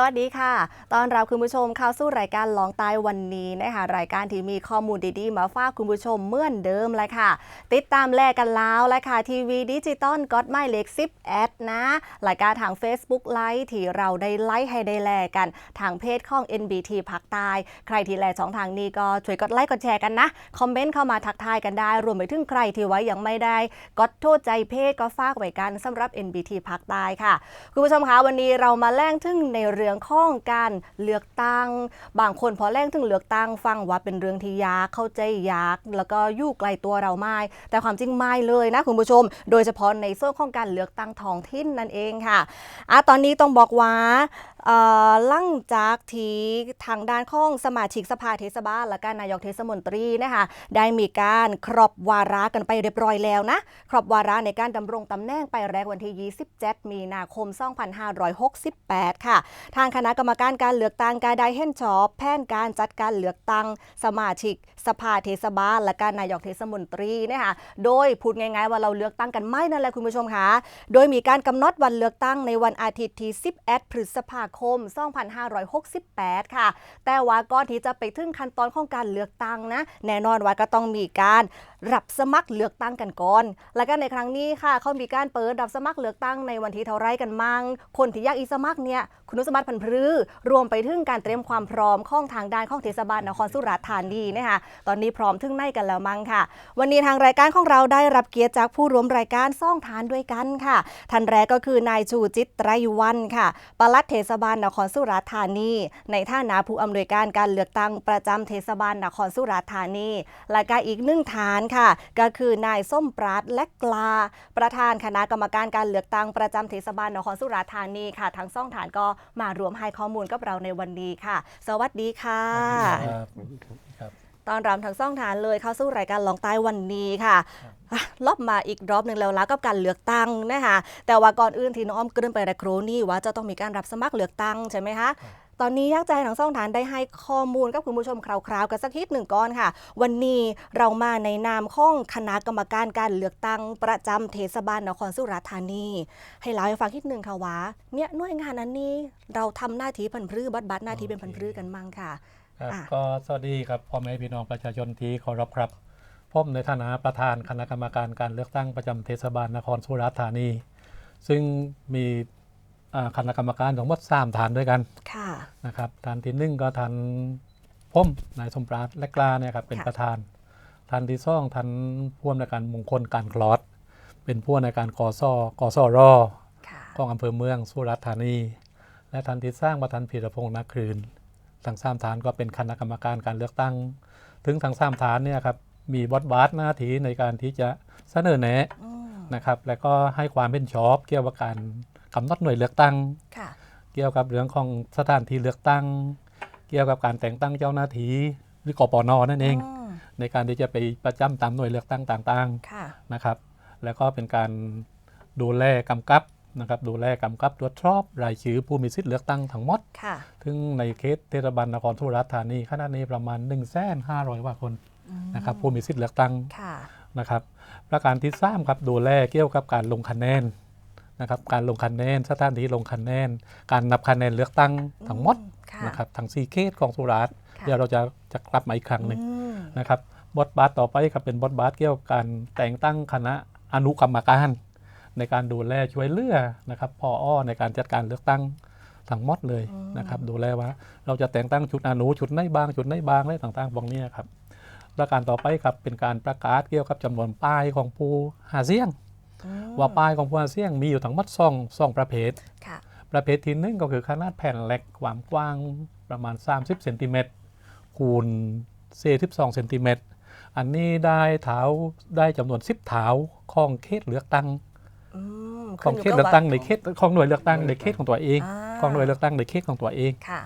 สวัสดีค่ะ ตอนรับคุณผู้ชมเข้าสู่รายการลองใต้วันนี้นะคะ รายการที่มีข้อมูลดีๆ มาฝากคุณผู้ชมเหมื่อนเดิมเลยค่ะ ติดตามแลกกันแล้วและค่ะทีวีดิจิตอลก็อดไม่เล็กซิปแอดนะรายการทาง Facebook ไลฟ์ที่เราได้ไลฟ์ให้ได้แลกกัน ทางเพจของ NBT ภาคใต้ใครที่แลสองทางนี้ก็ช่วยกดไลค์กดแชร์กันนะ คอมเมนต์เข้ามาทักทายกันได้ รวมไปถึงใครที่ไว้ยังไม่ได้กดโทษใจเพจก็ฝากไว้กันสำหรับ NBT ภาคใต้ค่ะ คุณผู้ชมคะวันนี้เรามาแล่งถึงในเรื่องของการเลือกตั้ง บางคนพอแล่งถึงเลือกตั้งฟังว่าเป็นเรื่องที่ยากเข้าใจยาก แล้วก็อยู่ไกลตัวเราไม่แต่ความจริงไม่เลยนะคุณผู้ชม โดยเฉพาะในส่วนของการเลือกตั้งท้องถิ่นนั่นเองค่ะอะตอนนี้ต้องบอกว่าเอ่งจากที่ทางด้านของสมาชิกสภาเทศบาล และก็นายกเทศมนตรีนะคะได้มีการครอบวาระกันไปเรียบร้อยแล้วนะครอบวาระในการดำรงตำแหน่งไปแรกวันที่ 27 มีนาคม 2568 ค่ะ ทางคณะกรรมการการเลือกตั้งการได้เห็นชอบ แผนการจัดการเลือกตั้งสมาชิก สภาเทศบาล และการนายกเทศมนตรีนะคะโดยพูดง่ายๆว่าเราเลือกตั้งกันไม่นั่นแหละคุณผู้ชมคะโดยมีการกำหนดวันเลือกตั้งในวันอาทิตย์ที่ 11 พฤษภาคม 2568 ค่ะ แต่ว่าก่อนที่จะไปถึงขั้นตอนของการเลือกตั้งนะแน่นอนว่าก็ต้องมีการรับสมัครเลือกตั้งกันก่อน และก็ในครั้งนี้ค่ะเขามีการเปิดรับสมัครเลือกตั้งในวันที่เท่าไรกันมั่งคนที่อยากอีสมัครเนี่ยคุณสมบัติพันธุ์พรือ รวมไปถึงการเตรียมความพร้อมของทางด้านของเทศบาลนครสุราษฎร์ธานีนะคะตอนนี้พร้อมถึงในกันแล้วมั้งค่ะ วันนี้ทางรายการของเราได้รับเกียรติจากผู้ร่วมรายการซ่องทานด้วยกันค่ะท่านแรกก็คือนายชูจิตไตรวันค่ะปลัดเทศบาลนครสุราษฎร์ธานี ในฐานะผู้อำนวยการการเลือกตั้งประจำเทศบาลนครสุราษฎร์ธานีและก็อีกหนึ่งฐานค่ะ ก็คือนายส้มปราดและกลา ประธานคณะกรรมการการเลือกตั้งประจำเทศบาลนครสุราษฎร์ธานีค่ะ ทั้งสองฐานก็มารวมให้ข้อมูลกับเราในวันนี้ค่ะ สวัสดีค่ะครับครับ ตอนรับทั้งสองฐานเลยเข้าสู่รายการลองใต้วันนี้ค่ะอะรอบมาอีกรอบหนึ่งแล้วละกับการเลือกตั้งนะคะแต่ว่าก่อนอื่นที่น้องอ้อมเกริ่นไปแต่โครนี่ว่าจะต้องมีการรับสมัครเลือกตั้งใช่ไหมคะตอนนี้อยากใจทั้งสองฐานได้ให้ข้อมูลกับคุณผู้ชมคราวๆกันสักทีหนึ่งก่อนค่ะ วันนี้เรามาในนามของคณะกรรมการการเลือกตั้งประจำเทศบาลนครสุราษฎร์ธานี ให้เล่าให้ฟังทีหนึ่งค่ะว่าเนี่ยหน่วยงานนั้นนี้เราทำหน้าที่พันพรือบัตรบัตรหน้าที่เป็นพันพรือกันมั่งค่ะ ครับอะก็สวัสดีครับพ่อแม่พี่น้องประชาชนที่เคารพครับผมในฐานะประธานคณะกรรมการการเลือกตั้งประจำเทศบาลนครสุราษฎร์ธานี ซึ่งมีอ่าคณะกรรมการทั้งหมดสามฐานด้วยกันค่ะนะครับฐานที่หนึ่งก็ฐานผมนายสมปราชและกล้าเนี่ยครับเป็นค่ะประธานฐานที่สองฐานผู้อำนวยการมงคลการคลอดเป็นผู้อำนวยการกอซอกอซอรอค่ะของอำเภอเมืองสุราษฎร์ธานี และทันที่สร้างประธานพีรพงษ์นักคืน ทั้งสามฐานก็เป็นคณะกรรมการการเลือกตั้ง ถึงทั้งสามฐานเนี่ยครับมีบทบาทหน้าที่ในการที่จะเสนอแนะอืมนะครับ และก็ให้ความเป็นชอบเกี่ยวกับการกำหนดหน่วยเลือกตั้งค่ะเกี่ยวกับเรื่องของสถานที่เลือกตั้ง เกี่ยวกับการแต่งตั้งเจ้าหน้าที่หรือกปนนั่นเองมในการที่จะไปประจำตามหน่วยเลือกตั้งต่างๆค่ะนะครับ แล้วก็เป็นการดูแลกำกับ นะครับดูแลกำกับตรวจสอบรายชื่อผู้มีสิทธิ์เลือกตั้งทั้งหมดค่ะถึงในเขตเทศบาลนครสุราษฎร์ธานีขณะนี้ประมาณ1 5 0 0 0กว่าคนนะครับผู้มีสิทธิ์เลือกตั้งค่ะนะครับประการที่สามครับดูแลเกี่ยวกับการลงคะแนนนะครับการลงคะแนนสถานที่ลงคะแนน การนับคะแนนเลือกตั้งทั้งหมดค่ะนะครับทั้งสี่เขตของสุราษฎร์ค่ะเดี๋ยวเราจะจะกลับมาอีกครั้งหนึ่งอืมนะครับบทบาทต่อไปครับเป็นบทบาทเกี่ยวกับการแต่งตั้งคณะอนุกรรมการ ในการดูแลช่วยเหลือนะครับพออในการจัดการเลือกตั้งทั้งหมดเลยนะครับดูแลว่าเราจะแต่งตั้งชุดอนุชุดไหนบางชุดไหนบางอะไรต่างๆพวกนี้ครับประการต่อไปครับเป็นการประกาศเกี่ยวกับจำนวนป้ายของผู้หาเสียงอืมว่าป้ายของผู้หาเสียงมีอยู่ทั้งหมดสองสองประเภทค่ะประเภทที่หนึ่งก็คือขนาดแผ่นเล็กความกว้างประมาณ 30เซนติเมตรคูณ42เซนติเมตรอันนี้ได้เท้าได้จำนวน10เท้าของเขตเลือกตั้งอืม ของขึ้เขนตยู่เลือกตั้งบในว่าเขตของหน่วยเลือกตั้งในเขตของตัวเองอ่าของหน่วยเลือกตั้งในเขตของตัวเองค่ะ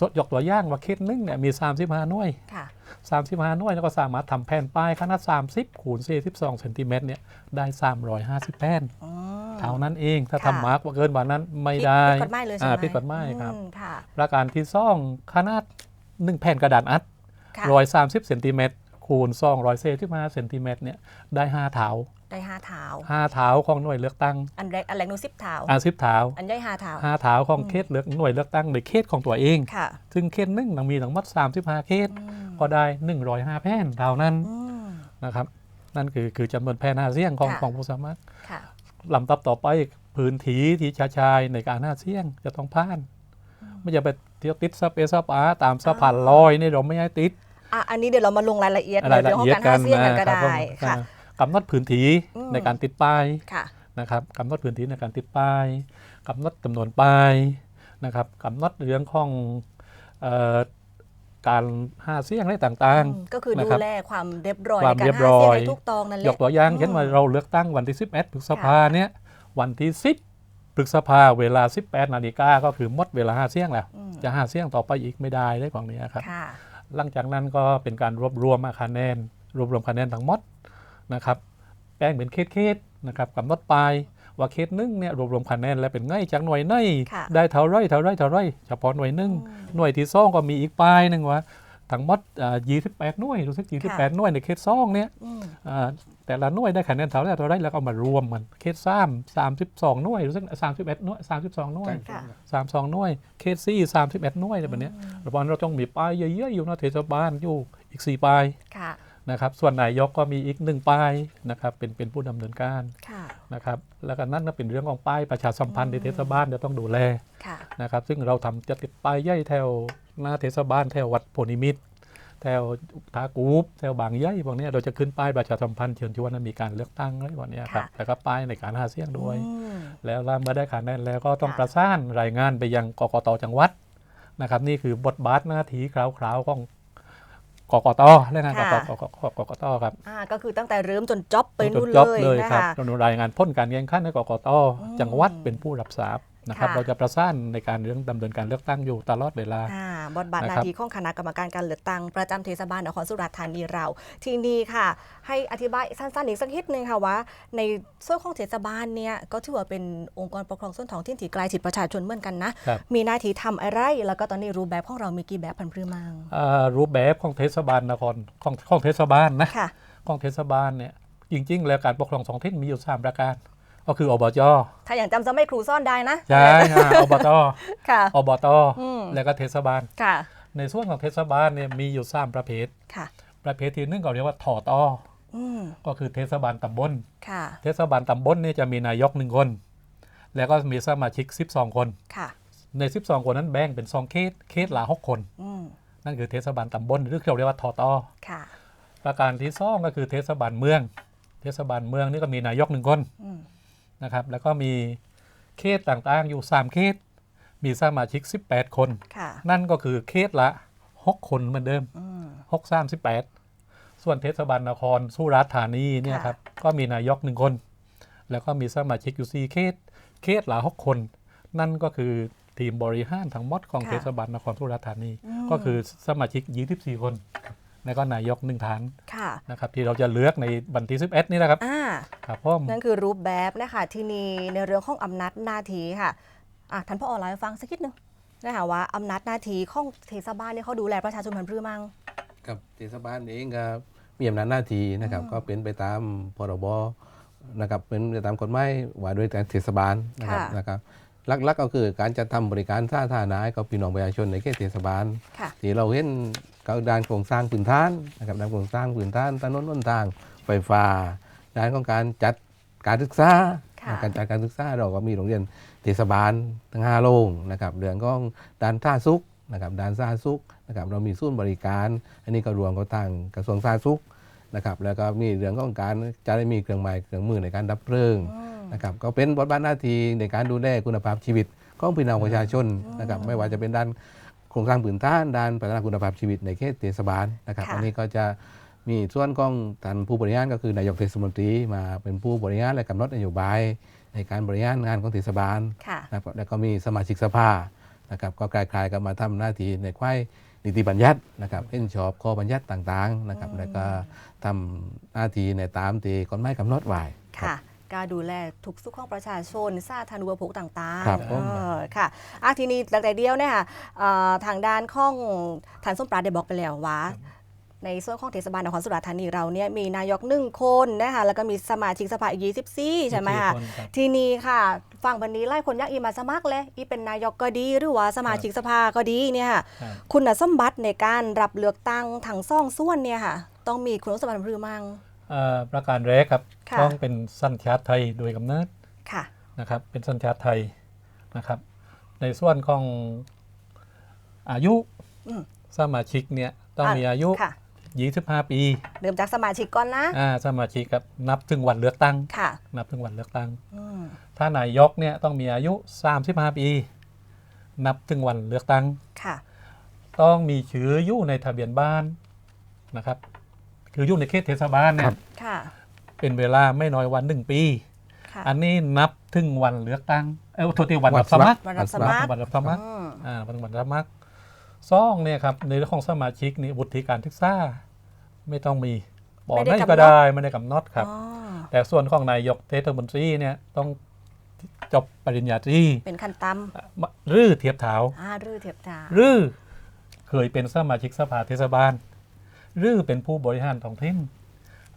สยกตัวอย่างว่าเขตหนึงเนี่ยมี35หน่วยค่ะ35หน่วยแล้วก็สามารถทำแผ่นป้ายขนาด 30คูณ42เซนติเมตรเนี่ยได้ 350 แผ่นอืมเท่านั้นเองถ้าค่ะทำมากกว่าเกินกว่านั้นไม่ได้ผิดกฎหมายเลยใช่ไหมอ่าผิดกฎหมายครับอืมค่ะประการที่สองขนาดหนึ่งแผ่นกระดาษอัดค่ะร้อยสามสิบเซนติเมตรคูคูณ200เซนที่มาเซนติเมตรเนี่ยได้ห้าเท้า ได้ห้าเท้าห้าเท้าของหน่วยเลือกตั้ง อันแรกอันแรกนูสิบเท้าอาสิบเท้าอันย่อยห้าเท้าห้าเท้าของเขตเลือกหน่วยเลือกตั้งในเขตของตัวเองค่ะซึ่งเขตหนึ่งต้องมีทั้งหมด35เขตอืมก็ได้105แผ่นเท่านั้นอืมนะครับ นั่นคือคือจำนวนแผ่นหาเสียงของค่ะของผู้สมัครค่ะลำดับต่อไปพื้นที่ที่ชาชายในการหาเสียงจะต้องผ่านไม่จะไปเที่ยวติดซับเอซับอาตามสะพานลอยนี่เราไม่ให้ติดอะอันนี้เดี๋ยวเรามาลงรายละเอียดในรายเรื่ละองของเอียดการกัหานเสียงกันก็นะครับได้ผมค่ะ กำหนดพื้นที่อืมในการติดป้ายค่ะนะครับกำหนดพื้นที่ในการติดป้ายกำหนดจำนวนป้ายนะครับกำหนดเรื่องของเอ่อการหาเสียงอะไรต่างอืมก็คือนะดูครับแลความเรียบร้อยความในการเรียบหาเสียงร้อยให้ถูกต้องนั่นแหๆยละกตัวอย่างอืมเช่นว่าเราเลือกตั้งวันที่ 11พฤษภาเนี่ยวันที่ 10พฤษภาเวลา 18นาฬิกาก็คือหมดเวลาหาเสียงแล้วอืมจะหาเสียงต่อไปอีกไม่ได้ได้ของนี้ครับค่ะหลังจากนั้นก็เป็นการรวบรวมคะแนนรวบรวมคะแนนทั้งหมด นะครับแป้งเป็นเคสเคสๆนะครับกำหนดไปว่าเคสหนึ่งเนี่ยรวบรวมคะแนนแล้วเป็นไงจากหน่วยไหนค่ะได้เท่าไรเท่าไรเท่าไรเฉพาะหน่วยหนึ่งหน่วยที่สองก็มีอีกป้ายหนึ่งว่าทั้งหมดยี่สิบแปดหน่วยรู้สึกยี่สิบแปดหน่วยในเคสสองเนี่ยอืมอ่าแต่ละหน่วยได้คะแนนเท่าไรเท่าไรแล้วก็เอามารวมกันเคสสามสามสิบสองหน่วยรู้สึกสามสิบเอ็ดหน่วยสามสิบสองหน่วยค่ะสามสองหน่วยเคสซี่สามสิบเอ็ดหน่วยอะไรแบบเนี้ยแล้วเราต้องมีป้ายเยอะๆอยู่เนอะเทศบาลอยู่อีกสี่ป้ายค่ะ นะครับส่วนนายกก็มีอีกหนึ่งป้ายนะครับเป็นเป็นผู้ดำเนินการค่ะนะครับแล้วก็นั่นก็เป็นเรื่องของป้ายประชาสัมพันธ์ในเทศบาลจะต้องดูแลค่ะนะครับซึ่งเราทำจะติดป้ายใหญ่แถวหน้าเทศบาลแถววัดโพนิมิตรแถวทากูบแถวบางใหญ่พวกเนี้ยเราจะขึ้นป้ายประชาสัมพันธ์เชิญชวนให้มีการเลือกตั้งอะไรพวกเนี้ยครับค่ะแล้วก็ป้ายในการหาเสียงด้วยอืมแล้วเมื่อได้คะแนนแล้วก็ต้องค่ะประสานรายงานไปยังกกตจังหวัดนะครับนี่คือบทบาทหน้าที่คราวๆของ กกตเรื่องงานกกตกกตครับอ่าก็คือตั้งแต่เริ่มจนจบไปจนู่นจบเลยเลยนะครับคะเรารายงานพ้นการแข่งขันในกกตอืมจังหวัดเป็นผู้รับทราบ นะครับค่ะเราจะประสานในการเรื่องดำเนินการเลือกตั้งอยู่ตลอดเวลาอ่าบทบาทหนะน้าครับที่ของคณะกรรมการการเลือกตั้งประจำเทศบาลนครสุราษฎร์ธานีเรา ทีนี้ค่ะ ให้อธิบายสั้นๆอีกสักนิดนึงค่ะว่า ในส่วนของเทศบาลเนี่ยก็ถือว่าเป็นองค์กรปกครองส่วนท้องถิ่นที่ใกล้ชิดประชาชนเหมือนกันนะครับมีหน้าที่ทำอะไร แล้วก็ตอนนี้รูปแบบของเรามีกี่แบบพันพรือมังอ่ารูปแบบของเทศบาลนครของของเทศบาลนะค่ะของเทศบาลเนี่ยจริง ๆ แล้วการปกครองท้องถิ่นมีอยู่สามประการ ก็คืออบจถ้าอย่างจำจะไม่ครูซ่อนได้นะ ใช่ค่ะอบตค่ะอบตอืมแล้วก็เทศบาลค่ะ ในส่วนของเทศบาลเนี่ยมีอยู่สามประเภทค่ะ ประเภทที่หนึ่งก็เรียกว่าถอตออืมก็คือเทศบาลตำบลค่ะ เทศบาลตำบลเนี่ยจะมีนายกหนึ่งคน แล้วก็มีสมาชิก 12 คนค่ะ ใน 12 คนนั้นแบ่งเป็นสองเขตเขตละหกคนอืมนั่นคือเทศบาลตำบลหรือเราเรียกว่าทอตอค่ะประการที่สองก็คือเทศบาลเมือง เทศบาลเมืองนี่ก็มีนายกหนึ่งคนอืม นะครับ แล้วก็มีเขตต่างๆ อยู่ 3 เขต มีสมาชิก 18 คนค่ะนั่นก็คือเขตละ 6 คนเหมือนเดิมอืม6 38 ส่วนเทศบาลนครสุราษฎร์ธานีเนี่ยค่ะครับ ก็มีนายกหนึ่งคน แล้วก็มีสมาชิกอยู่ 4 เขต เขตละ 6 คน นั่นก็คือทีมบริหารทั้งหมดของเทศบาลนครสุราษฎร์ธานีมก็คือสมาชิก 24 คน แล้วก็นายกหนึ่งฐานค่ะนะครับที่เราจะเลือกในวันที่11 นี่นะครับอ่าครับผมนั่นคือรูปแบบนะคะที่นี่ในเรื่องของอำนาจหน้าที่ค่ะอะท่านพ่อเล่าให้ฟังสักนิดนึงนะคะว่าอำนาจหน้าที่ของเทศบาลเนี่ยเขาดูแลประชาชนพันธุ์พืชมังกับเทศบาลเองก็มีอำนาจหน้าที่นะครับอืมก็เป็นไปตามพรบนะครับเป็นไปตามกฎหมายว่าด้วยการเทศบาลนะครับค่ะนะครับหลักๆก็คือการจัดทำบริการสาธารณะให้กับพี่น้องประชาชนในเขตเทศบาลค่ะที่เราเห็น ก็ด้านโครงสร้างพื้นฐานนะครับด้านโครงสร้างพื้นฐานถนนหนทาง ไฟฟ้า ด้านของการจัดการศึกษาค่ะการจัดการศึกษาเราก็มีโรงเรียนเทศบาลทั้งห้าโรงนะครับเรื่องของด้านท่าสุขนะครับด้านสาธารณสุขนะครับเรามีศูนย์บริการ อันนี้ก็รวมกับทางกระทรวงสาธารณสุขนะครับแล้วก็มีเรื่องของการจะได้มีเครื่องไม้เครื่องมือในการดับเพลิงอืมนะครับก็เป็นบทบาทหน้าที่ในการดูแลคุณภาพชีวิตของพี่น้องประชาชนนะครับไม่ว่าจะเป็นด้าน โครงสร้างพื้นฐานด้านพัฒนาคุณภาพชีวิตในเขตเทศบาลนะครับค่ะ อันนี้ก็จะมีส่วนของท่านผู้บริหารก็คือนายกเทศมนตรีมาเป็นผู้บริหารและกำหนดนโยบายในการบริหารงานของเทศบาล ค่ะ นะครับแล้วก็มีสมาชิกสภานะครับก็คล้ายๆกับมาทำหน้าที่ในควายนิติบัญญัตินะครับเห็นชอบข้อบัญญัติต่างๆนะครับอืมแล้วก็ทำหน้าที่ในตามที่กฎหมายกำหนดไว้ครับค่ะ การดูแลทุกสุขของประชาชนสาธารณูปโภคต่างๆครับผมเออค่ะอะทีนี้ตั้งแต่เดียวเนี่ยค่ะเอ่อทางด้านของทานส้มปลาได้บอกไปแล้วว่า ในส่วนของเทศบาลนครสุราษฎร์ธานีเราเนี่ยมีนายกหนึ่งคนนะคะแล้วก็มีสมาชิกสภาอีก24 ใช่ไหมคะ คนรับ ทีนี้ค่ะฝั่งวันนี้ไล่คนอยากอีมาสมัครเลยอีเป็นนายกก็ดีหรือว่าสมาชิกสภาก็ดีเนี่ยค่ะครับ คุณสมบัติในการรับเลือกตั้งทั้งซ่องส่วนเนี่ยค่ะ ต้องมีคุณสมบัติหรือมั่งเอ่อ ประการแรกครับค่ะ ต้องเป็นสัญชาติไทยโดยกำเนิดค่ะ นะครับเป็นสัญชาติไทยนะครับ ในส่วนของอายุอืม สมาชิกเนี่ยต้องมีอายุ ค่ะ25 ปีเริ่มจากสมาชิกก่อนนะ อ่าสมาชิกครับนับถึงวันเลือกตั้ง ค่ะนับถึงวันเลือกตั้ง อืมถ้านายกเนี่ยต้องมีอายุ 35 ปี นับถึงวันเลือกตั้ง ค่ะ ต้องมีชื่ออยู่ในทะเบียนบ้านนะครับ คืออยู่ในเขตเทศบาลเนี่ครัยบ ค่ะ เป็นเวลาไม่น้อยวันหนึ่งปี ค่ะ อันนี้นับถึงวันเลือกตั้งเอ้ยโทษทีวันรับสมัครวันรับสมัคร วันรับสมัครอืมอ่าวันวันรับสมัครซองเนี่ยครับในเรื่องของสมาชิกนี่วุฒิการศึกษาไม่ต้องมีบอกไม่ได้ได้กำหนด ก็ได้ไม่ได้กำหนดครับ อ๋อแต่ส่วนของนายกเทศมนตรีเนี่ยต้องจบปริญญาตรีเป็นขั้นต่หรือเทียบเท้าำอ่ารือเทียบตาหรือเคยเป็นสมาชิกสภาเทศบาล หรือเป็นผู้บริหารท้องถิ่น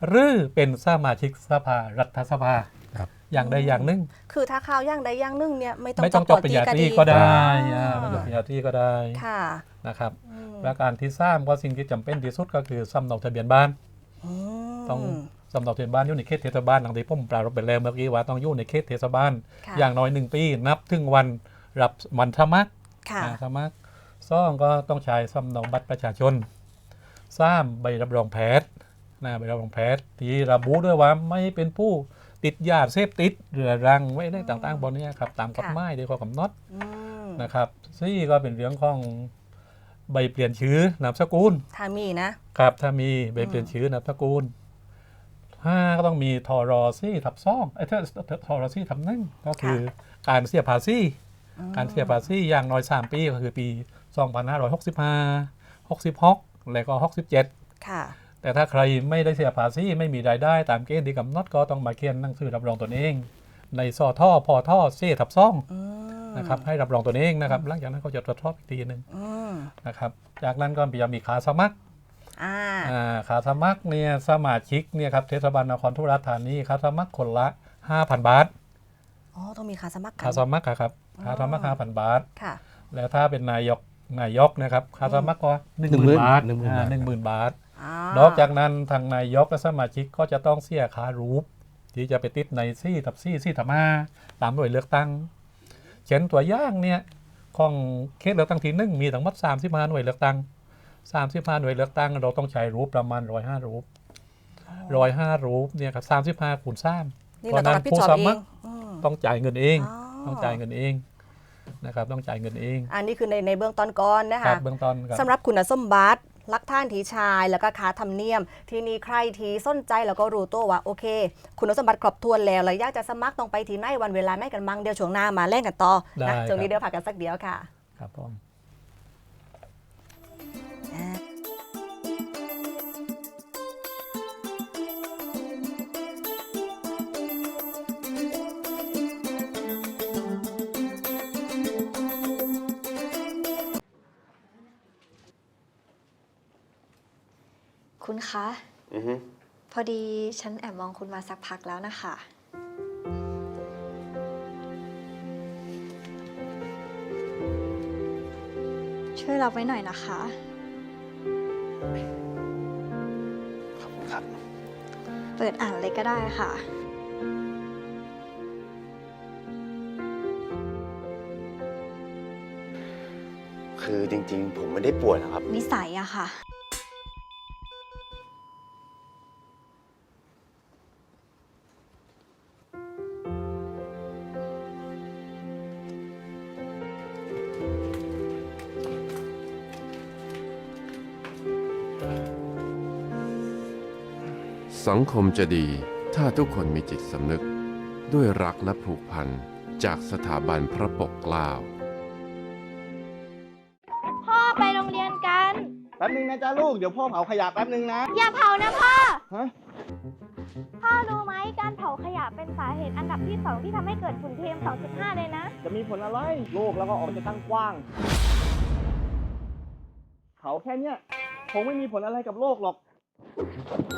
หรือเป็นสมาชิกสภารัฐสภาครับ อย่างใดอย่างหนึ่งคือถ้าข่าวอย่างใดอย่างหนึ่งเนี่ยไม่ต้องไม่ต้องจบปริญญาตรีดีก็ได้อ๋ออ่อ่าไม่จบปริญญาตรีก็ได้ค่ะนะครับอืมและการที่สร้างก็สิ่งที่จำเป็นที่สุดก็คือสำเนาทะเบียนบ้านมต้องสำเนาทะเบียนบ้านอยู่ในเขตเทศบาลหลังที่ผมปรารบไปแล้วเมื่อกี้ว่าต้องอยู่ในเขตเทศบาลค่ะอย่างน้อยหนึ่งปี นับถึงวันรับวันสมัครค่ะอ่าสมัครซ่องก็ต้องใช้สำเนาบัตรประชาชน สามใบรับรองแพทย์นะใบรับรองแพทย์ที่ระบุด้วยว่าไม่เป็นผู้ติดยาเสพติดเรื้อรังไว้ได้ต่างๆบนนี้ครับตามกฎหมายที่เขากำหนดอืมนะครับซี่ก็เป็นเรื่องของใบเปลี่ยนชื่อนามสกุลถ้ามีนะครับถ้ามีใบเปลี่ยนชื่อนามสกุลห้าก็ต้องมีทอรอซี่ทับซ่องไอ้เธอทอรอซี่ทับหนึ่งก็คือการเสียภาษีการเสียภาษีอย่างน้อย 3 ปีก็คือปี 2565 66 แล้วก็67ค่ะแต่ถ้าใครไม่ได้เสียภาษีไม่มีรายได้ตามเกณฑ์ที่กำหนดก็ต้องมาเขียนหนังสือรับรองตนเอง ในซอท่อพอท่อเสียทับซ่องอืมนะครับให้รับรองตนเองนะครับหลังจากนั้นเขาจะตรวจสอบอีกทีหนึ่งอืมนะครับจากนั้นก็จะมีขาสมัครอ่าอ่าขาสมัครเนี่ยสมาชิกเนี่ยครับเทศบาลนครทุราษฎร์ธานีขาสมัครคนละ 5,000 บาทอ๋อต้องมีค่าสมัครกัขาสมัครครับอ๋อขาสมัคร5,000 บาทค่ะแล้วถ้าเป็นนายก นายกนะครับค่าสมัครก็หนึ่งหนึ่หงหมื่มื่นนบาทหนึ่งหมื่นอ่าบาทหนึ่งหมื่นบาทอ๋อนอกจากนั้นทางนายกและสมาชิกก็จะต้องเสียค่ารูป ที่จะไปติดในซี่ทับซี่ซี่ทับห้าตามหน่วยเลือกตั้ง เช่นตัวอย่างเนี่ยของเขตเลือกตั้งที่หนึ่งมีทั้งหมด35หน่วยเลือกตั้ง35หน่วยเลือกตั้ง เราต้องใช้รูปประมาณ105รูป105รูปเนี่ยครับ35คูณ3นี่เราต้องรับผิดชอบเพราะฉะนั้นผู้สเอมังครอืมต้องจ่ายเงินเองอ๋อต้องจ่ายเงินเอง นะครับต้องจ่ายเงินเองอันนี้คือในในเบื้องต้นก่อนนะครัคะบเบื้องต้นครับ สำหรับคุณสมบัติลักท่านทีชาย แล้วก็ค้าธรรมเนียม ทีนี้ใครทีสนใจแล้วก็รู้ตัวว่าโอเค คุณสมบัติครบถ้วนแล้วแล้วอยากจะสมัครต้องไปที่ไหนวันเวลาไม่กันมั่งเดี๋ยวช่วงหน้ามาเล่นกันต่อได้นะช่วงนี้ครับ เดี๋ยวพักกันสักเดียวค่ะ ครับผม คุณคะ อือฮึพอดีฉันแอบมองคุณมาสักพักแล้วนะคะ ช่วยรับไว้หน่อยนะคะ ขอบคุณครับ เปิดอ่านเลยก็ได้ค่ะ คือจริงๆ ผมไม่ได้ป่วยนะครับ นิสัยอะค่ะ สังคมจะดีถ้าทุกคนมีจิตสำนึก ด้วยรักและผูกพันจากสถาบันพระปกเกล้า พ่อไปโรงเรียนกัน แป๊บนึงนะจ๊ะลูก เดี๋ยวพ่อเผาขยะแป๊บนึงนะ อย่าเผานะพ่อ ฮะ พ่อรู้ไหมการเผาขยะเป็นสาเหตุอันดับที่สองที่ทำให้เกิดฝุ่น PM 2.5 เลยนะ จะมีผลอะไร โลกแล้วก็ออกจะตั้งกว้าง เผาแค่เนี้ยคงไม่มีผลอะไรกับโลกหรอก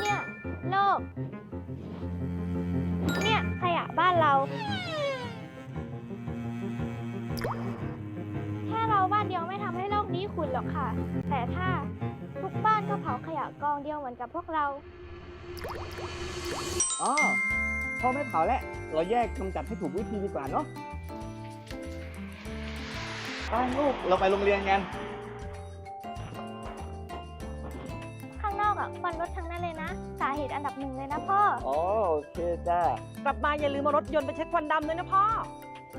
เนี่ย โลก เนี่ยขยะบ้านเรา แค่เราบ้านเดียวไม่ทำให้โลกนี้ขุ่นหรอกค่ะ แต่ถ้าทุกบ้านก็เผาขยะกองเดียวเหมือนกับพวกเรา อ๋อพ่อไม่เผาแล้วเราแยกกำจัดให้ถูกวิธีดีกว่าเนาะไปลูกเราไปโรงเรียนกัน ข้างนอกอะควันรถทั้งนั้นเลยนะ สาเหตุอันดับหนึ่งเลยนะพ่อ อ๋อโอเคจ้ากลับมาอย่าลืมเอารถยนต์ไปเช็คควันดำด้วยนะพ่อ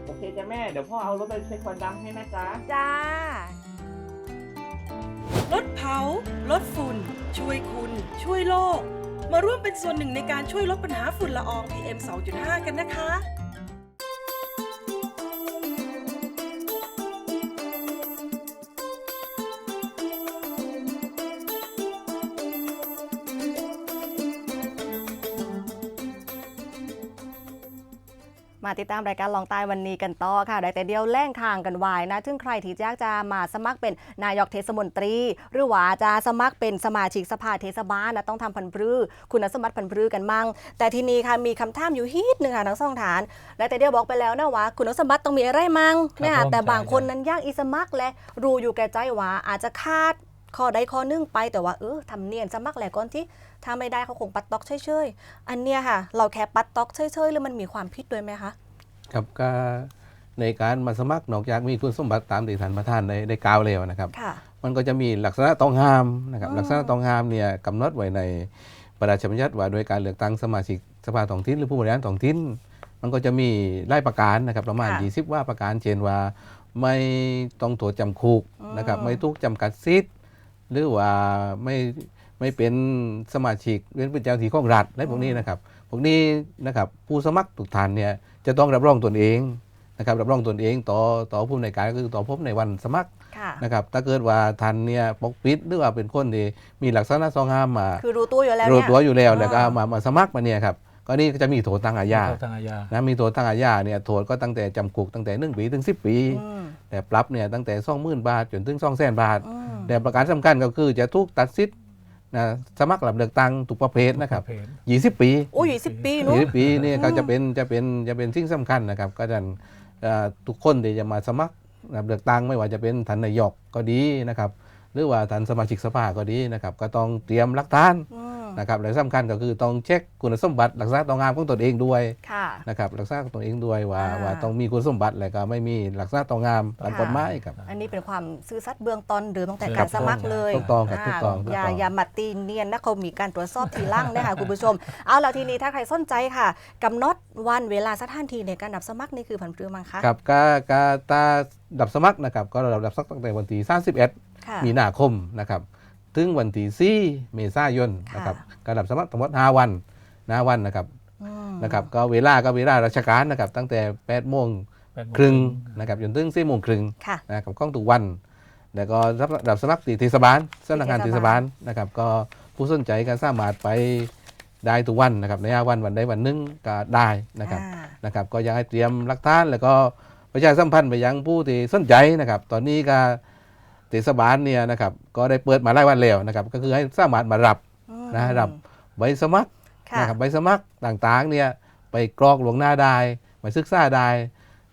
โอเคจ้าแม่เดี๋ยวพ่อเอารถไปเช็คควันดำให้นะจ๊ะ จ้า ลดเผา ลดฝุ่น ช่วยคุณ ช่วยโลก มาร่วมเป็นส่วนหนึ่งในการช่วยลดปัญหาฝุ่นละออง PM 2.5 กันนะคะ มาติดตามรายการลองใต้วันนี้กันต่อค่ะได้แต่เดียวแล่งทางกันไว้นะซึ่งใครที่อยากจะมาสมัครเป็นนายกเทศมนตรี หรือว่าจะสมัครเป็นสมาชิกสภาเทศบาลนะต้องทำพันธุ์ปรือคุณสมบัติพันธุ์ปรือกันมั่ง แต่ทีนี้ค่ะมีคำถามอยู่ฮิตหนึ่งค่ะทั้งสองฐานได้แต่เดียวบอกไปแล้วนะว่าคุณสมบัติต้องมีอะไรมั่งครับเนี่ยผมแต่บางใช่คนนั้นยากอีสมัครและรู้อยู่แก่ใจว่าอาจจะคาด ข้อใดข้อหนึงไปแต่ว่าเออทำเนียนสมัครแหละก่อนที่ถ้าไม่ได้เขาคงปัดตอกเฉยๆอันเนี้ยค่ะ เราแค่ปัดตอกเฉยๆหรือมันมีความผิดด้วยไหมคะครับก็ในการมาสมัครนอกจากมีคุณสมบัติตามที่ท่านประธานได้ได้กล่าวแล้วนะครับค่ะมันก็จะมีลักษณะต้องห้ามนะครับอืมลักษณะต้องห้ามเนี่ยกำหนดไว้ในพระราชบัญญัติว่าโดยการเลือกตั้งสมาชิกสภาท้องถิ่นหรือผู้บริหารท้องถิ่นมันก็จะมีไล่ประการนะครับประมาณ 20 ว่าประการเช่นว่าไม่ต้องโทษจำคุกนะครับไม่ถูกจำกัดสิทธิ์ หรือว่าไม่ไม่เป็นสมาชิกเว้นเป็นเจ้าหน้าที่ของรัฐและพวกนี้นะครับพวกนี้นะครับผู้สมัครทุกท่านเนี่ยจะต้องรับรองตนเองนะครับรับรองตนเองต่อต่อผู้ในวยการก็คือต่อพบในวันสมัครค่ะนะครับถ้าเกิดว่าทันเนี่ยปกปิดหรือว่าเป็นคนที่มีลักษณะสองห้ามมา คือรู้ตัวอยู่แล้วรู้เนี่ยตัวอยู่แล้วอ่าแล้วก็มามาสมัครมาเนี่ยครับ ก็นี่ก็จะมีโทษทางอาญาทางอาญานะมีโทษทางอาญาเนี่ยโทษก็ตั้งแต่จำคุกตั้งแต่หนึ่งปีถึงสิบปีอืมแต่ปรับเนี่ยตั้งแต่สองหมื่นบาทจนถึงสองแสนบาทอืมแต่ประการสำคัญก็คือจะถูกตัดสิทธิ์นะสมัครรับเลือกตั้งทุกประเภทนะครับเพจยี่สิบปีโอ้ยสิบปีเนู้ยี่สิบปีเนี่ยอืมก็จะเป็นจะเป็นจะเป็นสิ่งสำคัญนะครับ ก็จะเอ่อทุกคนที่จะมาสมัครรับเลือกตั้งไม่ว่าจะเป็นท่านนายกก็ดีนะครับ หรือว่าท่านสมาชิกสภาก็ดีนะครับก็ต้องเตรียมหลักฐานอืมนะครับและสำคัญก็คือต้องเช็คคุณสมบัติหลักษณะต้องงามของตนเองด้วยค่ะนะครับลักษณะของตนเองด้วยว่าอ่าว่าต้องมีคุณสมบัติและก็ไม่มีลักษณะต้องงามตามค่ะกฎหมายครับอันนี้เป็นความซื่อสัตย์เบื้องต้นหรือตั้งแต่ครักาบรสมัครเลยถูกต้องครับถูกต้องถูกอย่าต้องอย่ามาตีเนียนนะเขามีการตรวจสอบทีหล่างนะคะคุณผู้ชม เอาแล้วทีนี้ถ้าใครสนใจค่ะกำหนดวันเวลาสถานที่ในการดับสมัครนี่คือผันปรือมั้งคะครับก็ก็ตาดับสมัครนะครับก็เราดับสมัครตั้งแต่วันที่31ค่ะ มีนาคมนะครับถึงวันที่4เมษายนค่ะนะครับการดับสมัครทั้งหมด5วันนะวันนะครับอืมนะครับก็เวลาก็เวลาราชการนะครับ ตั้งแต่8โมงแปดโมครึ่งนะครับจนถึง4โมงครึ่งค่ะนะครับข้องทุกวัน แล้วก็รับรับสมัครที่เทศบาลสำนักงานที่เทเทศศบาบาลลนะครับ ก็ผู้สนใจก็สามารถไปได้ทุกวันนะครับในห้าวันวันใดวันหนึงก็ได้นะครับอ่านะครับ ก็อยากให้เตรียมหลักฐานแล้วก็ประชาสัมพันธ์ไปยังผู้ที่สนใจนะครับ ตอนนี้ก็ เทศบาลเนี่ยนะครับก็ได้เปิดมาหลายวันแล้วนะครับก็คือให้สามารถมารับอืมนะรับใบสมัครค่ะนะครับใบสมัครต่างๆเนี่ยไปกรอกหลวงหน้าได้มาศึกษาได้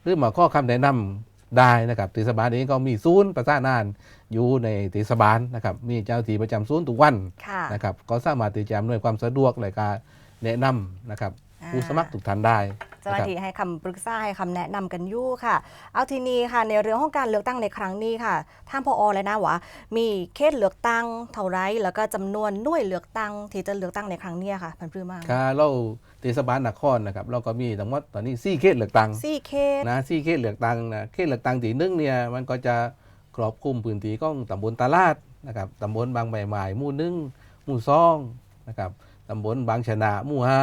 หรือมาข้อคำแนะนำได้นะครับเทศบาลเองก็มีศูนย์ประสานงานอยู่ในเทศบาลนะครับมีเจ้าหน้าที่ประจำศูนย์ทุกวันค่ะนะครับก็สามารถที่จะอำนวยความสะดวกและการแนะนำนะครับผู้สมัครทุกท่านได้ เจ้าหน้าที่ให้คำปรึกษาให้คำแนะนำกันอยู่ค่ะ เอาทีนี้ค่ะในเรื่องของการเลือกตั้งในครั้งนี้ค่ะท่านพอเลยนะว่ามีเขตเลือกตั้งเท่าไรแล้วก็จำนวนหน่วยเลือกตั้งที่จะเลือกตั้งในครั้งเนี้ยค่ะพันปรือมากค่ะเราเทศบาลนครนะครับเราก็มีทั้งหมดตอนนี้สี่เขตเลือกตั้งสี่เขตนะสี่เขตเลือกตั้งนะเขตเลือกตั้งที่หนึ่งเนี่ยมันก็จะครอบคลุมพื้นที่ของตำบลตลาดนะครับตำบลบางใบไม้หมู่หนึ่งหมู่สองนะครับตำบลบางชนะหมู่ห้า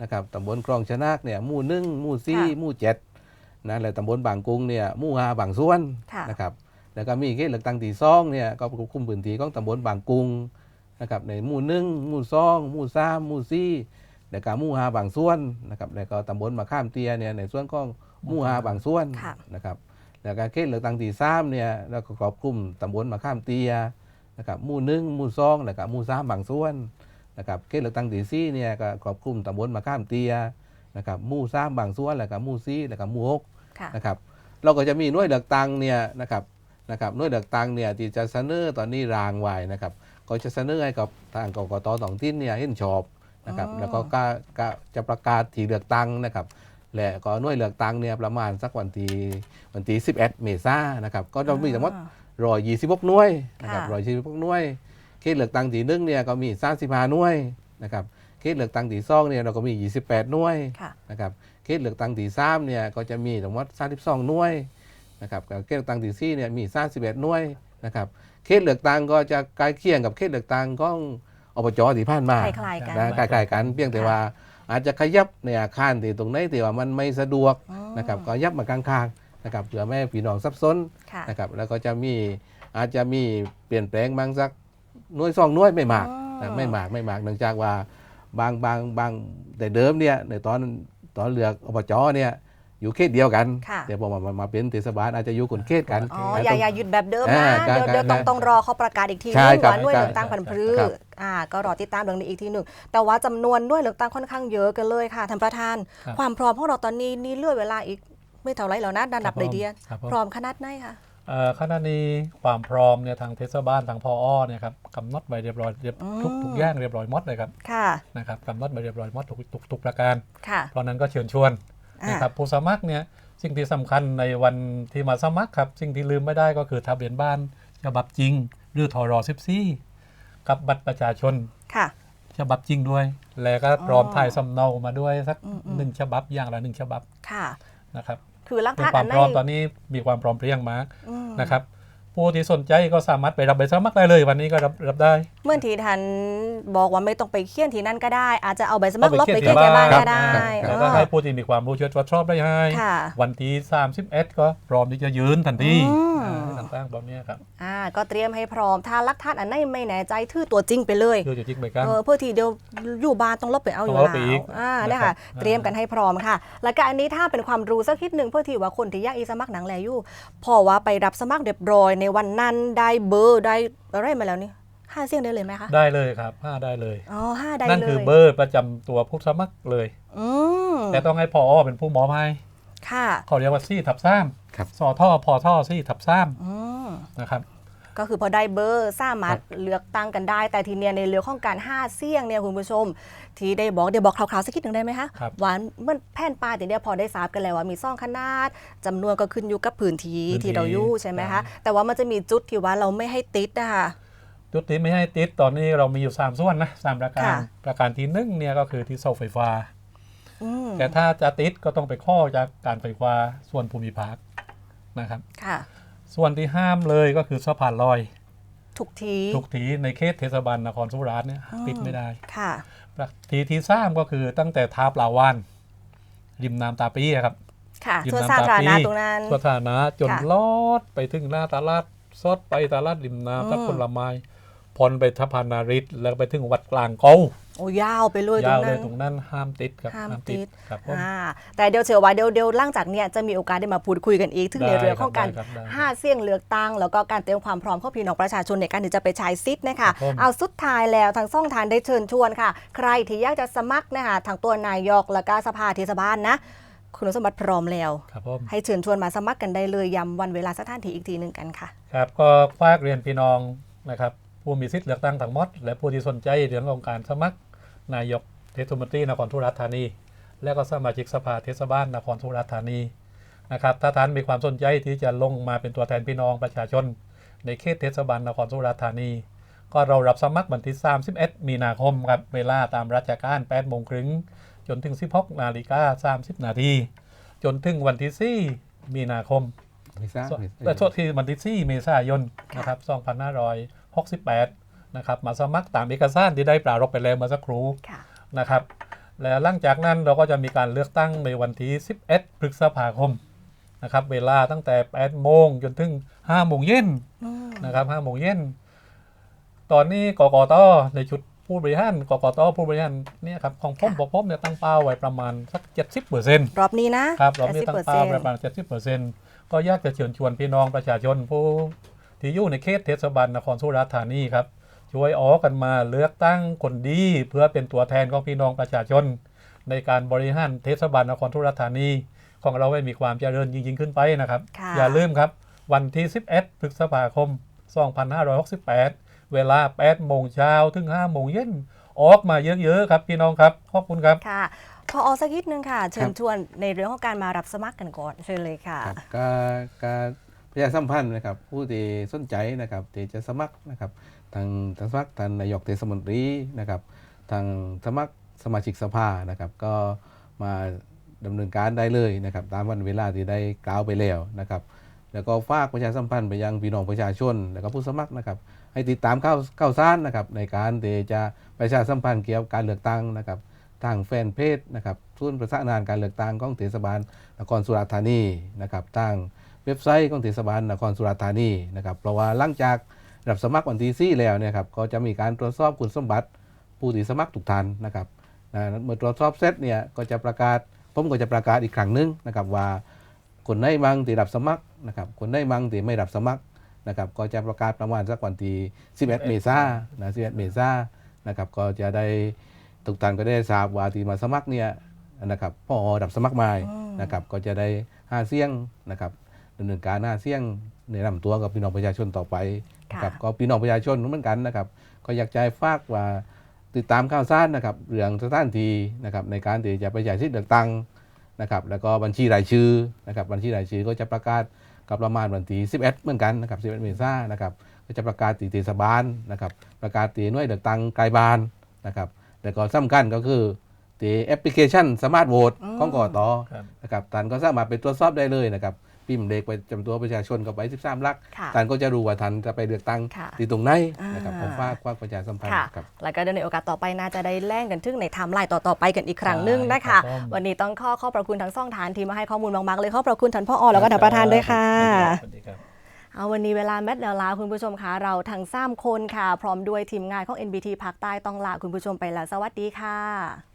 นะครับตำบลคลองชนักเนี่ยหมู่หนึ่งหมู่สี่ค่ะหมู่เจ็ดนะและตำบลบางกุ้งเนี่ยหมู่ห้าบางส่วนค่ะ นะครับแล้วก็มีเขตเลือกตั้งที่สองเนี่ยก็ควบคุมพื้นที่ของตำบลบางกุ้งนะครับในหมู่หนึ่งหมู่สองหมู่สามหมู่สี่แล้วก็หมู่ห้าบางส่วนนะครับแล้วก็ตำบลมะข้ามเตียเนี่ยในส่วนของหมู่ห้าบางส่วนค่ะ นะครับแล้วก็เขตเลือกตั้งที่สามเนี่ยแล้วก็ครอบคลุมตำบลมะข้ามเตีย นะครับหมู่หนึ่งหมู่สองแล้วก็หมู่สามบางส่วน นะครับเขตเลือกตั้งที่สี่เนี่ยก็ครอบคลุมตำบลมะข้ามเตียนะครับหมู่สามบางส่วนแล้วก็หมู่สี่แล้วก็หมู่หกค่ะนะครับเราก็จะมีหน่วยเลือกตั้งเนี่ยนะครับนะครับหน่วยเลือกตั้งเนี่ยที่จะเสนอตอนนี้รางไว้นะครับก็จะเสนอให้กับทางกกตท้องถิ่นเนี่ยเห็นชอบนะครับอ๋อแล้วก็ก็ก็จะประกาศที่เลือกตั้งนะครับและก็หน่วยเลือกตั้งเนี่ยประมาณสักวันที่วันที่11 เมษายนนะครับก็จะมีทั้งหมดรอยยี่สิบหกหน่วยนะครับค่ะรอยยี่สิบหกหน่วย เขตเลือกตั้งที่หนึ่งเนี่ยก็มีสามสิบห้าหน่วยนะครับเขตเลือกตั้งที่สองเนี่ยเราก็มียี่สิบแปดหน่วยค่ะนะครับเขตเลือกตั้งที่สามเนี่ยก็จะมีทั้งหมดสามสิบสองหน่วยนะครับกับเขตเลือกตั้งที่สี่เนี่ยมีสามสิบเอ็ดหน่วยนะครับเขตเลือกตั้งก็จะใกล้เคียงกับเขตเลือกตั้งของอบจที่ผ่านมาคล้ายๆกันนะใกล้ๆกันเพียงแต่ว่าอาจจะขยับในอาคารที่ตรงไหนที่ว่ามันไม่สะดวกอ๋อนะครับก็ยับมาข้างๆนะครับเพื่อไม่ให้พี่น้องสับสนค่ะนะครับแล้วก็จะมีอาจจะมีเปลี่ยนแปลงบางสัก หน่วยสองหน่วยไม่มากอ๋อนะไม่มากไม่มากเนื่องจากว่าบางบางบางแต่เดิมเนี่ยในตอนตอนเลือกอบจเนี่ยอยู่เขตเดียวกันค่ะแต่พอมามามาเป็นเทศบาลอาจจะอยู่คนเขตกันอ๋อนะอย่าต้องอย่าหยุดแบบเดิมอ่านะครับเดี๋ยวเดี๋ยวครับต้องต้องรอเขาประกาศอีกทีใช่นึงครับว่าหน่วยใช่เลือกตั้งพันธุ์พืชครับอ่าก็รอติดตามเรื่องนี้อีกทีหนึ่งแต่ว่าจำนวนหน่วยเลือกตั้งค่อนข้างเยอะกันเลยค่ะท่านประธานครับความพร้อมของเราตอนนี้นี่เหลือเวลาอีกไม่เท่าไรแล้วนะดันดับเลยเดียนครับผมพร้อมขนาดไหนคะเอ่อ ขณะนี้ความพร้อมเนี่ยทางเทศบาลทางพออเนี่ยครับกำหนดไว้เรียบร้อยเรียบอืมทุกทุกอย่างเรียบร้อยหมดเลยครับค่ะนะครับกำหนดไว้เรียบร้อยหมดทุกทุกทุกประการ ค่ะเพราะนั้นก็เชิญชวนอ่านะครับผู้สมัครเนี่ยสิ่งที่สำคัญในวันที่มาสมัครครับ สิ่งที่ลืมไม่ได้ก็คือทะเบียนบ้านฉบับจริง หรือทร14กับบัตรประชาชนค่ะฉบับจริงด้วย แล้วก็พร้อมอ๋อถ่ายสำเนามาด้วยสักอืมอืมหนึ่งฉบับอย่างละหนึ่งฉบับค่ะนะครับ คือลักเป็นฐานควาอัมนไหนพร้อมตอนนี้มีความพร้อมเพรียงมากอืมนะครับผู้ที่สนใจก็สามารถไปรับใบสมัครได้เลยวันนี้ก็รับรับได้เมื่อทีทันบอกว่าไม่ต้องไปเขียนที่นั่นก็ได้ อาจจะเอาใบสมัครเอาลบไปไปเขีเขียยนนที่ที่บ้านบ้านก็ได้ครับแล้วก็อ๋อให้ผู้ที่มีความรู้เชี่ยวชอบได้ให้ค่ะวันที่31ก็พร้อมที่จะยืนทันทีอืมอ่าต่างๆแบบนี้ครับอ่าก็เตรียมให้พร้อมถ้าลักฐานอันไหนไม่แน่ใจทื่อตัวจริงไปเลยคือจะจิกไปกันเออเพื่อทีเดียวอยู่บ้านต้องลบไปเอาอยู่ต้องลแล้บไปอีกวอ่านะครับเนี่ยค่ะอ่าเตรียมกันให้พร้อมค่ะ แล้วก็อันนี้ถ้าเป็นความรู้สักนิดหนึ่งเพื่อที่ว่าคนที่อยากอีสมัครหนังแลอยู่พอว่าไปรับสมัครเรียบร้อยในวันนั้นได้เบอร์ได้อะไรมาแล้วนี่ ห้าเสียงได้เลยไหมคะ ได้เลยครับห้าได้เลย อ๋อห้าได้นั่นเลยคือเบอร์ประจำตัวผู้สมัครเลย อืมแต่ต้องให้พอเป็นผู้มอบให้ค่ะเขาเรียกว่าซี่ทับซ้ครับำสอท่อพอท่อซี่ทับซ้อืมำนะครับก็คือพอได้เบอร์สามารถเลือกตั้งกันได้ แต่ทีเนี้ยในเรื่องของการห้าเสี่ยงเนี่ยคุณผู้ชม ที่ได้บอกเดี๋ยวบอกคร่าวๆสักนิดหนึ่งได้ไหมคะครับหวานเมื่อแผ่นปลาแต่เนี้ยพอได้ทราบกันแล้วว่ามีซ่องขนาดจำนวนก็ขึ้นอยู่กับพื้นที่พื้นที่ที่เราอยู่ใช่ไหมครัคะบแต่ว่ามันจะมีจุดที่ว่าเราไม่ให้ติดนะคะ จุดที่ไม่ให้ติดตอนนี้เรามีอยู่3ส่วนนะสามประการค่ะประการที่หนึ่งเนี่ยก็คือที่เสาไฟฟ้าอืมแต่ถ้าจะติดก็ต้องไปข้อจากการไฟฟ้าส่วนภูมิภาคนะครับค่ะส่วนที่ห้ามเลยก็คือสะพานลอยทุกทีทุกทีในเขตเทศบาลนครสุราษฎร์เนี่ยอืมติดไม่ได้ค่ะทีที่สามก็คือตั้งแต่ทาปลาวานริมน้ำตาปีอะครับค่ะริมส่วนน้ำสาตาธารปีณะตรงนั้นสวนสาธารณะจนค่ะลอดไปถึงหน้าตลาดสดไปตลาดริมน้ำตัดอืมผลไม้ พรไปทัพพานาริศแล้วไปถึงวัดกลางเกาโอ้ยาวไปเลยตรยาวงเลนั้ยน ตรงนั้นห้ามติดครับห้ามติด ครับผม อ่าแต่เดี๋ยวเชื่อว่าเดี๋ยวเดี๋ยวหล่างจากเนี้ยจะมีโอกาสได้มาพูดคุยกันอีกถึงในได้เรื่องของการครับได้ครับห้าเสี่ยงเลือกตั้งแล้วก็การเตรียมความพร้อมของพี่น้องประชาชนในการที่จะไปใช้สิทธิ์นะคะครับผม เอาสุดท้ายแล้วทางช่องทางได้เชิญชวนค่ะ ใครที่อยากจะสมัครนะคะทางตัวนายกและก็สภาเทศบาลนะ คุณสมบัติพร้อมแล้ว ครับผม ให้เชิญชวนมาสมัครกันได้เลยย้ำวันเวลาสถานที่อีกทีหนึ่งกันค่ะ ครับก็ฝากเรียนพี่น้องนะครับ ผู้มีสิทธิ์เลือกตั้งทั้งหมด และผู้ที่สนใจเรื่องของการสมัคร นายกเทศมนตรีนครสุราษฎร์ธานี และก็สมาชิกสภาเทศบาลนครสุราษฎร์ธานีนะครับถ้าท่านมีความสนใจที่จะลงมาเป็นตัวแทนพี่น้องประชาชน ในเขตเทศบาลนครสุราษฎร์ธานี ก็เรารับสมัครวันที่ 31 มีนาคมครับเวลาตามราชการ8โมงครึ่งจนถึง 16นาฬิกา30 นาทีจนถึงวันที่4มีนาคมไม่ทราบส่วนไม่ทราบแต่โทษที่วันที่4เมษายนนะครับ 2568 นะครับ มาสมัครตามเอกสารที่ได้ปรารภไปแล้วเมื่อสักครู่ค่ะนะครับ และหลังจากนั้นเราก็จะมีการเลือกตั้งในวันที่ 11 พฤษภาคมนะครับ เวลาตั้งแต่ 8 โมงจนถึง 5 โมงเย็นอืมนะครับ 5 โมงเย็น ตอนนี้กกตในชุดผู้บริหารกกตผู้บริหารเนี่ยครับของผมบอกผมเนี่ยตั้งเป้าไว้ประมาณสัก 70เปอร์เซ็นต์รอบนี้นะครับเรามีตั้งเป้าไว้ประมาณ 70%ก็อยากจะเชิญชวนพี่น้องประชาชนผู้ ที่อยู่ในเขตเทศบาลนครสุราษฎร์ธานีครับช่วยออกกันมาเลือกตั้งคนดีเพื่อเป็นตัวแทนของพี่น้องประชาชน ในการบริหารเทศบาลนครสุราษฎร์ธานี ของเราให้มีความเจริญยิ่งๆขึ้นไปนะครับค่ะอย่าลืมครับวันที่ 11 พฤษภาคม 2568 เวลา 8 โมงเช้าถึง 5 โมงเย็น ออกมาเยอะๆครับพี่น้องครับ ขอบคุณครับ ค่ะ พออสักนิดนึงค่ะ เชิครัญบชวนในเรื่องของการมารับสมัครกันก่อน เชิญเลยค่ะครับการการ ประชาสัมพันธ์นะครับ ผู้ที่สนใจนะครับที่จะสมัครนะครับทางทางสมัครทางนายกเทศมนตรีนะครับทางสมัครสมาชิกสภานะครับ ก็มาดำเนินการได้เลยนะครับ ตามวันเวลาที่ได้กล่าวไปแล้วนะครับ แล้วก็ฝากประชาสัมพันธ์ไปยังพี่น้องประชาชน แล้วก็ผู้สมัครนะครับ ให้ติดตามข่าวข่าวสารนะครับ ในการที่จะประชาสัมพันธ์เกี่ยวกับการเลือกตั้งนะครับทางแฟนเพจนะครับศูนประสานงานการเลือกตั้งของเทศบาลนครสุราษฎร์ธานีนะครับทาง เว็บไซต์ของเทศบาลนครสุราษฎร์ธานีนะครับเพราะว่าหลังจากรับสมัครวันที่สี่แล้วเนี่ยครับก็จะมีการตรวจสอบคุณสมบัติผู้ที่สมัครทุกท่านนะครับนะเมื่อตรวจสอบเสร็จเนี่ยก็จะประกาศผมก็จะประกาศอีกครั้งหนึ่งนะครับว่าคนไหนบ้างที่รับสมัครนะครับคนไหนบ้างที่ไม่รับสมัครนะครับก็จะประกาศประมาณสักวันที่11 เมษายนนะ11 เมษายนนะครับก็จะได้ทุกท่านก็ได้ทราบว่าที่มาสมัครเนี่ยนะครับพอรับสมัครมาอืมนะครับก็จะได้ห้าเสียงนะครับ ดำเนินการหน้าเสี่ยงในนำตัวกับพี่น้องประชาชนต่อไปนะครับค่ะก็พี่น้องประชาชนเหมือนกันนะครับ ก็อยากจะให้ฝากว่าติดตามข่าวสารนะครับเรื่องสถานที่นะครับในการที่จะไปใช้สิทธิ์เลือกตั้งนะครับแล้วก็บัญชีรายชื่อนะครับบัญชีรายชื่อก็จะประกาศกับประมาณวันที่11 เหมือนกันนะครับ11เมษายนนะครับก็จะประกาศตีเทศบาลนะครับประกาศตีหน่วยเลือกตั้งไกลบ้านนะครับแล้วก็สำคัญก็คือตีแอปพลิเคชันสมาร์ทโหวตอืมของกตครับนะครับท่านก็สามารถไปตรวจสอบได้เลยนะครับ พิมพ์เลขไปจำตัวประชาชนกับไป13หลักค่ะท่านก็จะรู้ว่าท่านจะไปเลือกตั้งค่ะที่ตรงไหนนะครับอ่าผมฝากฝากประชาสัมพันธ์ค่ะครับแล้วก็เดี๋ยวในโอกาสต่อไปน่าจะได้แล่งกันทึ่งในไทม์ไลน์ต่อๆไปกันอีกครั้งหนึงนะคะครับผมวันนี้ต้องขอขอบพระคุณทั้งสองทานที่มาให้ข้อมูลมากๆเลยขอบพระคุณท่านพ่ออแล้วก็ท่านประธานด้วยค่ะสวัสดีครับเอาวันนี้เวลาแมทแล้วลาคุณผู้ชมคะเราทั้งสามคนค่ะ พร้อมด้วยทีมงานของ NBT ภาคใต้ต้องลาคุณผู้ชมไปแล้ว สวัสดีค่ะ